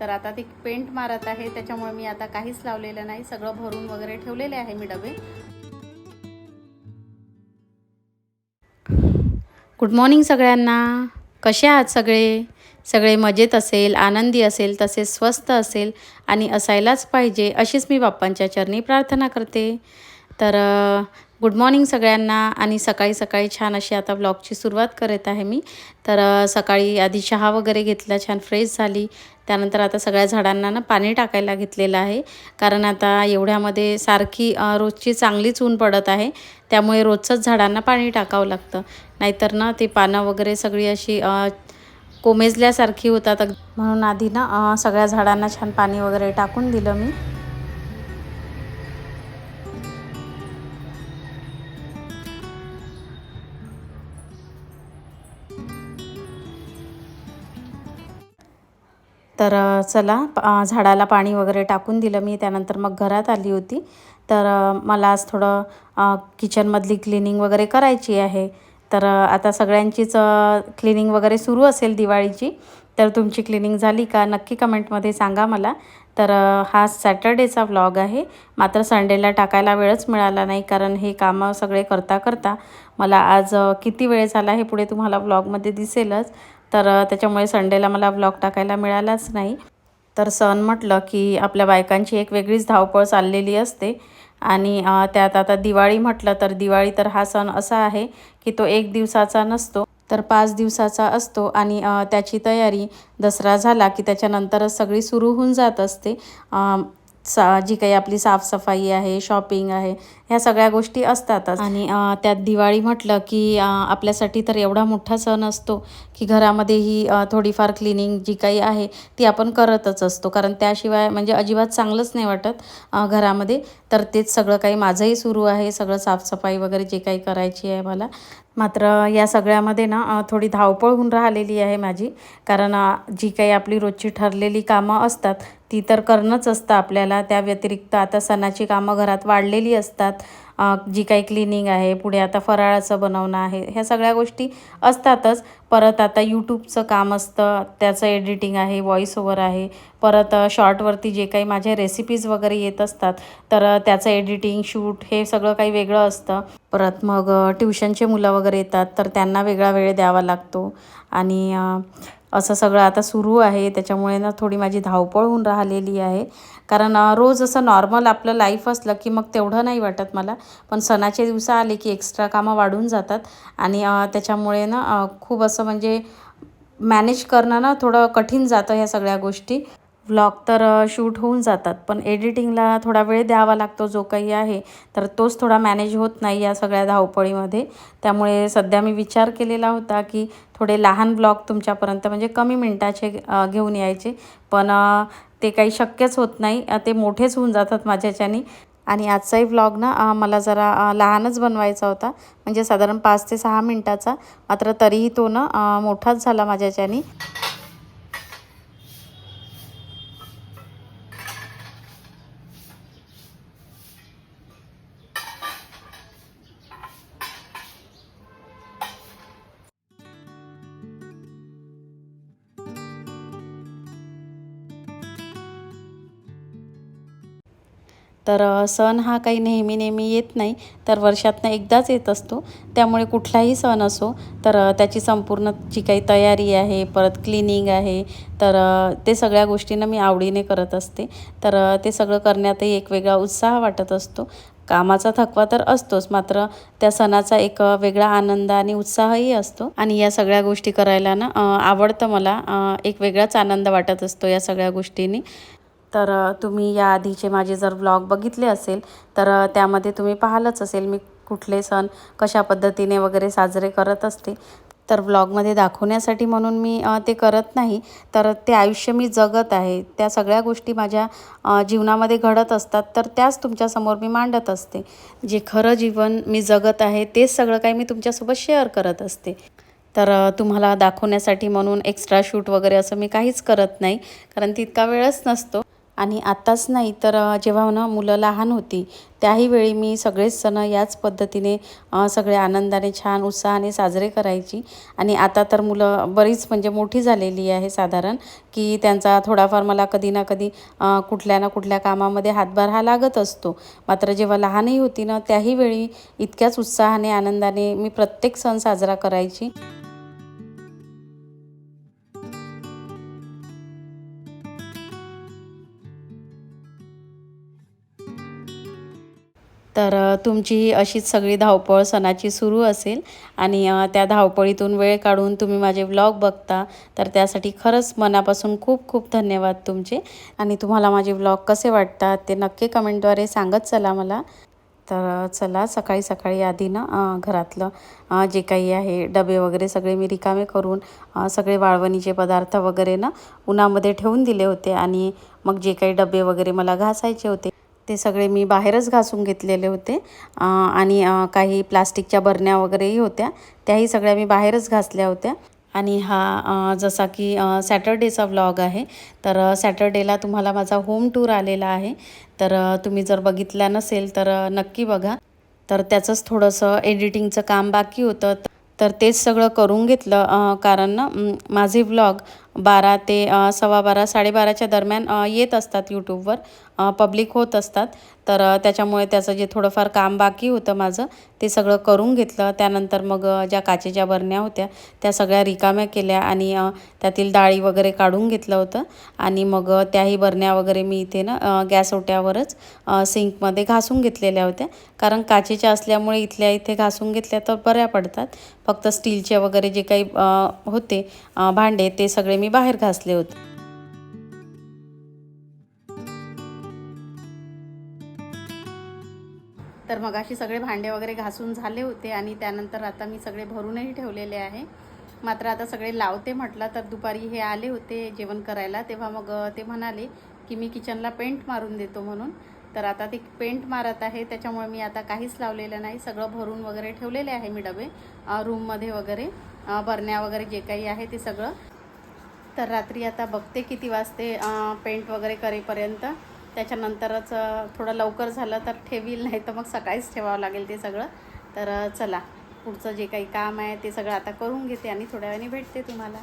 तर आता ती पेंट मारत आहे त्याच्यामुळे मी आता काहीच लावलेलं नाही. सगळं भरून वगैरे ठेवलेले आहे मी डबे. गुड मॉर्निंग सगळ्यांना. कसे आहात सगळे? सगळे मजेत असेल आनंदी असेल तसेच स्वस्त असेल आणि असायलाच पाहिजे अशीच मी बाप्पांच्या चरणी प्रार्थना करते. तर गुड मॉर्निंग सगळ्यांना आणि सकाळी सकाळी छान अशी आता ब्लॉगची सुरुवात करत आहे मी. तर सकाळी आधी चहा वगैरे घेतला छान फ्रेश झाली. त्यानंतर आता सगळ्या झाडांना ना पाणी टाकायला घेतलेलं आहे. कारण आता एवढ्यामध्ये सारखी रोजची चांगलीच ऊन पडत आहे. त्यामुळे रोजचंच झाडांना पाणी टाकावं लागतं. नाहीतर ना ती पानं वगैरे सगळी अशी कोमेजल्यासारखी होतात. म्हणून आधी ना सगळ्या झाडांना छान पाणी वगैरे टाकून दिलं मी. तर चला झाडाला पाणी वगैरे टाकून दिलं मी. त्यानंतर मग घरात आली होती. तर मला आज थोडं किचनमधली क्लिनिंग वगैरे करायची आहे. तर आता सगळ्यांचीच क्लिनिंग वगैरे सुरू असेल दिवाळीची. तर तुमची क्लिनिंग झाली का नक्की कमेंटमध्ये सांगा मला. तर हा सॅटर्डेचा व्लॉग आहे. मात्र संडेला टाकायला वेळच मिळाला नाही कारण हे कामं सगळे करता करता मला आज किती वेळ झाला हे पुढे तुम्हाला व्लॉगमध्ये दिसेलच. तर त्याच्यामुळे संडेला मला ब्लॉग टाकायला मिळालाच नाही. तर सण म्हटलं की आपल्या बायकांची एक वेगळीच धावपळ चाललेली असते. आणि त्यात आता दिवाळी म्हटलं तर दिवाळी तर हा सण असा आहे की तो एक दिवसाचा नसतो तर पाच दिवसाचा असतो. आणि त्याची तयारी दसरा झाला की त्याच्यानंतरच सगळी सुरू होऊन जात असते. सा जी काही आपली साफसफाई आहे शॉपिंग आहे ह्या सगळ्या गोष्टी असतातच. आणि त्यात दिवाळी म्हटलं की आपल्यासाठी तर एवढा मोठा सण असतो की घरामध्येही थोडीफार क्लिनिंग जी काही आहे ती आपण करतच असतो. कारण त्याशिवाय म्हणजे अजिबात चांगलंच नाही वाटत घरामध्ये. तर तेच सगळं काही माझंही सुरू आहे सगळं साफसफाई वगैरे जे काही करायची आहे मला. मात्र या सगळ्यामध्ये ना थोडी धावपळ होऊन राहिलेली आहे माझी. कारण जी काही आपली रोजची ठरलेली कामं असतात ती तर करणंच असतं आपल्याला. त्या व्यतिरिक्त आता सणाची कामं घरात वाढलेली असतात. जी काही क्लिनिंग आहे पुढे आता फराळाचं बनवणं आहे ह्या सगळ्या गोष्टी असतातच. परत आता यूट्यूबचं काम असतं त्याचं एडिटिंग आहे व्हॉईस ओव्हर आहे. परत शॉर्टवरती जे काही माझ्या रेसिपीज वगैरे येत असतात तर त्याचं एडिटिंग शूट हे सगळं काही वेगळं असतं. परत मग ट्युशनचे मुलं वगैरे येतात तर त्यांना वेगळा वेळ द्यावा लागतो. आणि असं सगळं आता सुरू आहे. त्याच्यामुळे ना थोडी माझी धावपळ होऊन राहिलेली आहे. कारण रोज असं नॉर्मल आपलं लाईफ असलं की मग तेवढं नाही वाटत मला. पण सणाचे दिवस आले की एक्स्ट्रा कामं वाढून जातात. आणि त्याच्यामुळे ना खूप असं म्हणजे मॅनेज करणं ना थोडं कठीण जातं ह्या सगळ्या गोष्टी. व्लॉग तर शूट होऊन जातात. पण एडिटिंगला थोडा वेळ द्यावा लागतो जो काही आहे तर तोच थोडा मॅनेज होत नाही या सगळ्या धावपळीमध्ये. त्यामुळे सध्या मी विचार केलेला होता की थोडे लहान ब्लॉग तुमच्यापर्यंत म्हणजे कमी मिनटाचे घेऊन यायचे. पण ते काही शक्यच होत नाही. ते मोठेच होऊन जातात माझ्याच्यानी. आणि आजचाही व्लॉग ना मला जरा लहानच बनवायचा होता. म्हणजे साधारण पाच ते सहा मिनटाचा. मात्र तरीही तो ना मोठाच झाला माझ्याच्यानी. तर सण हा काही नेहमी नेहमी येत नाही तर वर्षातनं एकदाच येत असतो. त्यामुळे कुठलाही सण असो तर त्याची संपूर्ण जी काही तयारी आहे परत क्लिनिंग आहे तर ते सगळ्या गोष्टींना मी आवडीने करत असते. तर ते सगळं करण्यातही एक वेगळा उत्साह वाटत असतो. कामाचा थकवा तर असतोच मात्र त्या सणाचा एक वेगळा आनंद आणि उत्साहही असतो. आणि या सगळ्या गोष्टी करायला ना आवडतं मला एक वेगळाच आनंद वाटत असतो या सगळ्या गोष्टींनी. तर तुम्ही या आधीचे माझे जर व्लॉग बघितले असेल तर त्यामध्ये तुम्ही पाहिलंच असेल मी कुठले सण कशा पद्धतीने वगैरे साजरे करत असते. तर व्लॉगमध्ये दाखवण्यासाठी म्हणून मी ते करत नाही. तर ते आयुष्य मी जगत आहे. त्या सगळ्या गोष्टी माझ्या जीवनामध्ये घडत असतात तर त्याच तुमच्यासमोर मी मांडत असते. जे खरं जीवन मी जगत आहे तेच सगळं काही मी तुमच्यासोबत शेअर करत असते. तर तुम्हाला दाखवण्यासाठी म्हणून एक्स्ट्रा शूट वगैरे असं मी काहीच करत नाही कारण तितका वेळच नसतो. आणि आत्ताच नाही तर जेव्हा ना मुलं लहान होती त्याही वेळी मी सगळेच सण याच पद्धतीने सगळे आनंदाने छान उत्साहाने साजरे करायची. आणि आता तर मुलं बरीच म्हणजे मोठी झालेली आहे साधारण की त्यांचा थोडाफार मला कधी ना कधी कुठल्या ना कुठल्या कामामध्ये हातभार हा लागत असतो. मात्र जेव्हा लहानही होती ना त्याही वेळी इतक्याच उत्साहाने आनंदाने मी प्रत्येक सण साजरा करायची. तर तुमची अशीच सगळी धावपळ सणाची सुरू असेल आणि त्या धावपळीतून वेळ काढून तुम्ही माझे व्लॉग बघता तर त्यासाठी खरंच मनापासून खूप खूप धन्यवाद तुमचे. आणि तुम्हाला माझे व्लॉग कसे वाटतात ते नक्की कमेंटद्वारे सांगत चला मला. तर चला सकाळी सकाळी आधी ना घरातलं जे काही आहे डबे वगैरे सगळे मी रिकामे करून सगळे वाळवणीचे पदार्थ वगैरे ना उन्हामध्ये ठेवून दिले होते आणि मग जे काही डबे वगैरे मला घासायचे होते ते सगळे मी बाहेरच घासून घेतलेले होते. आणि काही प्लास्टिकच्या बरण्या वगैरेही होत्या. त्याही सगळ्या मी बाहेरच घासल्या होत्या. आणि हा जसा की सॅटर्डेचा व्लॉग आहे. तर सॅटर्डेला तुम्हाला माझा होम टूर आलेला आहे. तर तुम्ही जर बघितला नसेल तर नक्की बघा. तर त्याचंच थोडंसं एडिटिंगचं काम बाकी होतं. तर तेच सगळं करून घेतलं कारण माझे व्लॉग बारा ते सव्वा बारा साडेबाराच्या दरम्यान येत असतात यूट्यूबवर पब्लिक होत असतात. तर त्याच्यामुळे त्याचं जे थोडंफार काम बाकी होतं माझं ते सगळं करून घेतलं. त्यानंतर मग ज्या काचेच्या बरण्या होत्या त्या सगळ्या रिकाम्या केल्या आणि त्यातील डाळी वगैरे काढून घेतलं होतं. आणि मग त्याही बरण्या वगैरे मी इथे ना गॅस ओट्यावरच सिंकमध्ये घासून घेतलेल्या होत्या. कारण काचेच्या असल्यामुळे इथल्या इथे घासून घेतल्या तर बऱ्या पडतात. फक्त स्टीलचे वगैरे जे काही होते भांडे ते सगळे मी बाहेर घासले होते. तर मग अशी सगळे भांडे वगैरे घासून झाले होते आणि त्यानंतर आता मी सगळे भरूनही ठेवलेले आहे. मात्र आता सगळे लावते म्हटलं तर दुपारी हे आले होते जेवण करायला. तेव्हा मग ते म्हणाले की मी किचनला पेंट मारून देतो म्हणून. तर आता ते पेंट मारत आहे त्याच्यामुळे मी आता काहीच लावलेलं नाही. सगळं भरून वगैरे ठेवलेले आहे मी डबे रूममध्ये वगैरे बरण्या वगैरे जे काही आहे ते सगळं. तर रात्री आता बघते किती वाजते पेंट वगैरे करेपर्यंत. त्याच्यानंतरच थोडं लवकर झालं तर ठेवील नाही तर मग सकाळीच ठेवावं लागेल ते सगळं. तर चला पुढचं जे काही काम आहे ते सगळं आता करून घेते आणि थोड्या वेळाने भेटते तुम्हाला.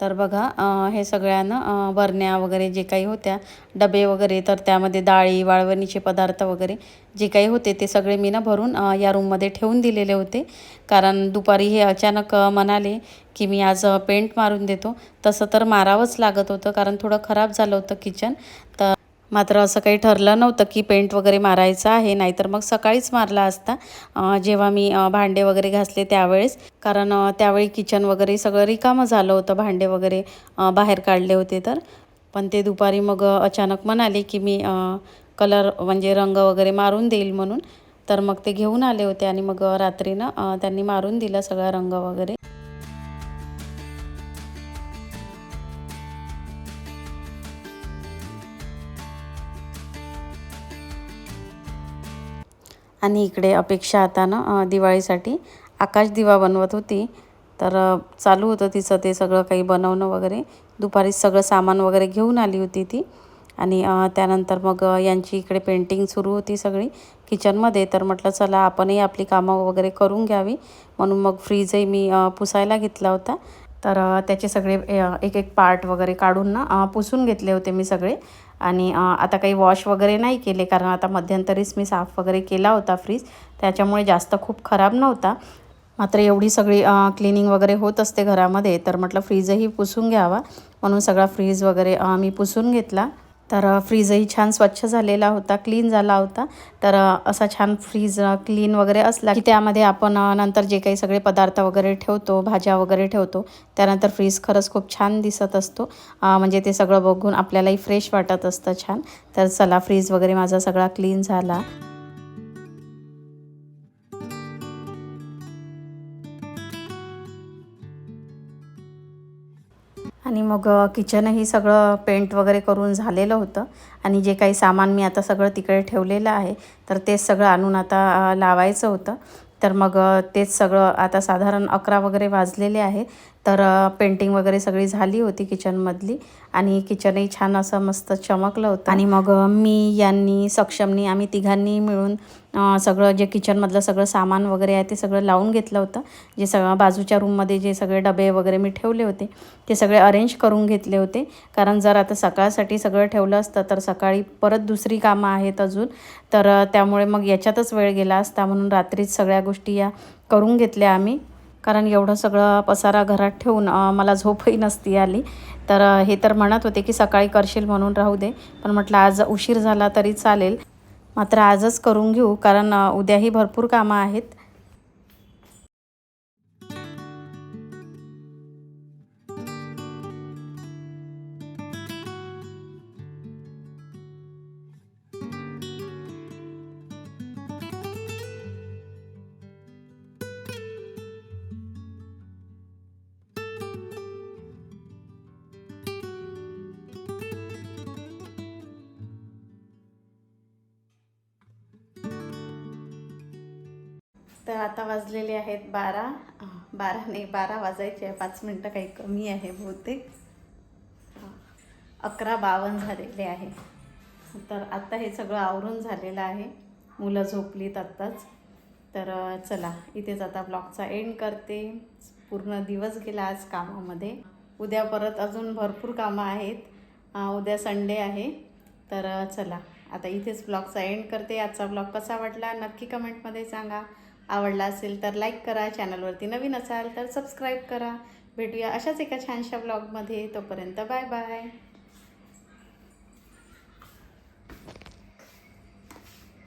तर बघा हे सगळ्यांना बरण्या वगैरे जे काही होत्या डबे वगैरे तर त्यामध्ये डाळी वाळवणीचे पदार्थ वगैरे जे काही होते ते सगळे मी ना भरून या रूममध्ये ठेवून दिलेले होते. कारण दुपारी हे अचानक म्हणाले की मी आज पेंट मारून देतो. तसं तर मारावंच लागत होतं कारण थोडं खराब झालं होतं किचन तर मात्र असं काही ठरलं नव्हतं की पेंट वगैरे मारायचं आहे नाहीतर मग सकाळीच मारला असता. जेव्हा मी भांडे वगैरे घासले त्यावेळेस. कारण त्यावेळी किचन वगैरे सगळं रिकामं झालं होतं भांडे वगैरे बाहेर काढले होते तर. पण ते दुपारी मग अचानक म्हणाले की मी कलर म्हणजे रंग वगैरे मारून देईल म्हणून. तर मग ते घेऊन आले होते आणि मग रात्रीनं त्यांनी मारून दिला सगळा रंग वगैरे. आणि इकडे अपेक्षा आता ना दिवाळीसाठी आकाश दिवा बनवत होती. तर चालू होतं तिचं ते सगळं काही बनवणं वगैरे. दुपारी सगळं सामान वगैरे घेऊन आली होती ती. आणि त्यानंतर मग यांची इकडे पेंटिंग सुरू होती सगळी किचनमध्ये तर म्हटलं चला आपणही आपली कामं वगैरे करून घ्यावी. म्हणून मग फ्रीजही मी पुसायला घेतला होता. तर त्याचे सगळे एक एक पार्ट वगैरे काढून ना पुसून घेतले होते मी सगळे. आणि आता काही वॉश वगैरे नाही केले कारण आता मध्यंतरीच मी साफ वगैरे केला होता फ्रीज. त्याच्यामुळे जास्त खूप खराब नव्हता. मात्र एवढी सगळी क्लिनिंग वगैरे होत असते घरामध्ये तर म्हटलं फ्रीजही पुसून घ्यावा. म्हणून सगळा फ्रीज वगैरे मी पुसून घेतला. तर फ्रीजही छान स्वच्छ झालेला होता क्लीन झाला होता. तर असा छान फ्रीज क्लीन वगैरे असला की त्यामध्ये आपण नंतर जे काही सगळे पदार्थ वगैरे ठेवतो भाज्या वगैरे ठेवतो त्यानंतर फ्रीज खरंच खूप छान दिसत असतो. म्हणजे ते सगळं बघून आपल्यालाही फ्रेश वाटत असतं छान. तर चला फ्रीज वगैरे माझा सगळा क्लीन झाला. आणि मग किचनही सगळं पेंट वगैरे करून झालेलं होतं. आणि जे काही सामान मी आता सगळं तिकडे ठेवलेलं आहे तर तेच सगळं आणून आता लावायचं होतं. तर मग तेच सगळं आता साधारण अकरा वगैरे वाजलेले आहे. तर पेंटिंग वगैरे सगळी झाली होती किचनमधली आणि किचनही छान असं मस्त चमकलं होतं. आणि मग मी यांनी सक्षमनी आम्ही तिघांनी मिळून सगळं जे किचनमधलं सगळं सामान वगैरे आहे ते सगळं लावून घेतलं होतं. जे सगळं बाजूच्या रूममध्ये जे सगळे डबे वगैरे मी ठेवले होते ते सगळे अरेंज करून घेतले होते. कारण जर आता सकाळसाठी सगळं ठेवलं असतं तर सकाळी परत दुसरी कामं आहेत अजून. तर त्यामुळे मग याच्यातच वेळ गेला असता म्हणून रात्रीच सगळ्या गोष्टी या करून घेतल्या आम्ही. कारण एवढं सगळं पसारा घरात ठेवून मला झोपही नसती आली. तर हे तर म्हणत होते की सकाळी करशील म्हणून राहू दे. पण म्हटलं आज उशीर झाला तरी चालेल. मात्र आजच करून घेऊ कारण उद्याही भरपूर कामं आहेत. तर आता वाजलेले आहेत बारा. बारा नाही बारा वाजायचे आहे. पाच मिनटं काही कमी आहे बहुतेक. अकरा बावन्न झालेले आहे. तर आत्ता हे सगळं आवरून झालेलं आहे. मुलं झोपलीत आत्ताच. तर चला इथेच आता ब्लॉगचा एंड करते. पूर्ण दिवस गेला आज कामामध्ये. उद्या परत अजून भरपूर कामं आहेत. उद्या संडे आहे. तर चला आता इथेच ब्लॉगचा एंड करते. आजचा ब्लॉग कसा वाटला नक्की कमेंटमध्ये सांगा. आवडला असेल तर लाईक करा. चॅनलवरती नवीन असाल तर सबस्क्राईब करा. भेटूया अशाच एका छानशा ब्लॉगमध्ये तोपर्यंत बाय बाय